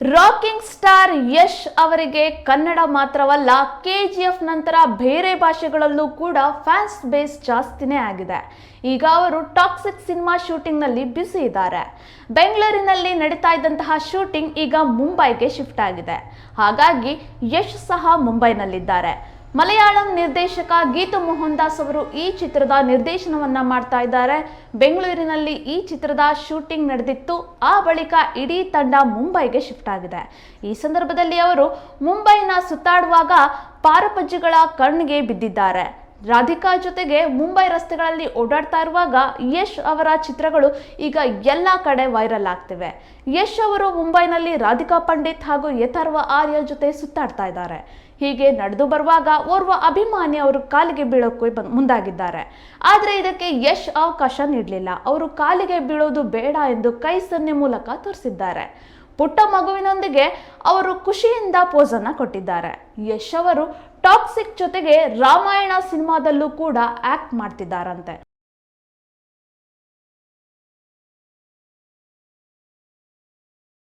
Rocking star Yash ಅವರಿಗೆ ಕನ್ನಡ ಮಾತ್ರವಲ್ಲ K G F ನಂತರ ಬೇರೆ ಭಾಷೆಗಳಲ್ಲೂ ಕೂಡ ಫ್ಯಾನ್ಸ್ ಬೇಸ್ ಜಾಸ್ತಿನೇ ಆಗಿದೆ. ಈಗ ಅವರು ಟಾಕ್ಸಿಕ್ ಸಿನಿಮಾ ಶೂಟಿಂಗ್ನಲ್ಲಿ ಬ್ಯುಸಿ ಇದ್ದಾರೆ. ಬೆಂಗಳೂರಿನಲ್ಲಿ ನಡೀತಾ ಇದ್ದಂತಹ ಶೂಟಿಂಗ್ ಈಗ ಮುಂಬೈಗೆ ಶಿಫ್ಟ್ ಆಗಿದೆ. ಹಾಗಾಗಿ ಯಶ್ ಸಹ ಮುಂಬೈನಲ್ಲಿದ್ದಾರೆ. ಮಲಯಾಳಂ ನಿರ್ದೇಶಕ ಗೀತು ಮೋಹನ್ ದಾಸ್ ಅವರು ಈ ಚಿತ್ರದ ನಿರ್ದೇಶನವನ್ನ ಮಾಡ್ತಾ ಇದ್ದಾರೆ. ಬೆಂಗಳೂರಿನಲ್ಲಿ ಈ ಚಿತ್ರದ ಶೂಟಿಂಗ್ ನಡೆದಿತ್ತು. ಆ ಬಳಿಕ ಇಡೀ ತಂಡ ಮುಂಬೈಗೆ ಶಿಫ್ಟ್ ಆಗಿದೆ. ಈ ಸಂದರ್ಭದಲ್ಲಿ ಅವರು ಮುಂಬೈನ ಸುತ್ತಾಡುವಾಗ ಪಾರಪಜ್ಜಿಗಳ ಕಣ್ಣಿಗೆ ಬಿದ್ದಿದ್ದಾರೆ. ರಾಧಿಕಾ ಜೊತೆಗೆ ಮುಂಬೈ ರಸ್ತೆಗಳಲ್ಲಿ ಓಡಾಡ್ತಾ ಇರುವಾಗ ಯಶ್ ಅವರ ಚಿತ್ರಗಳು ಈಗ ಎಲ್ಲ ಕಡೆ ವೈರಲ್ ಆಗ್ತಿವೆ. ಯಶ್ ಅವರು ಮುಂಬೈನಲ್ಲಿ ರಾಧಿಕಾ ಪಂಡಿತ್ ಹಾಗೂ ಯಥರ್ವ ಆರ್ಯ ಜೊತೆ ಸುತ್ತಾಡ್ತಾ ಇದ್ದಾರೆ. ಹೀಗೆ ನಡೆದು ಬರುವಾಗ ಓರ್ವ ಅಭಿಮಾನಿ ಅವರು ಕಾಲಿಗೆ ಬೀಳೋಕೆ ಬಂದ್- ಮುಂದಾಗಿದ್ದಾರೆ. ಆದರೆ ಇದಕ್ಕೆ ಯಶ್ ಅವಕಾಶ ನೀಡಲಿಲ್ಲ. ಅವರು ಕಾಲಿಗೆ ಬೀಳೋದು ಬೇಡ ಎಂದು ಕೈ ಸನ್ನೆ ಮೂಲಕ ತೋರಿಸಿದ್ದಾರೆ. ಪುಟ್ಟ ಮಗುವಿನೊಂದಿಗೆ ಅವರು ಖುಷಿಯಿಂದ ಪೋಸನ್ನು ಕೊಟ್ಟಿದ್ದಾರೆ. ಯಶ್ ಅವರು ಟಾಕ್ಸಿಕ್ ಜೊತೆಗೆ ರಾಮಾಯಣ ಸಿನಿಮಾದಲ್ಲೂ ಕೂಡ ಆಕ್ಟ್ ಮಾಡ್ತಿದ್ದಾರಂತೆ.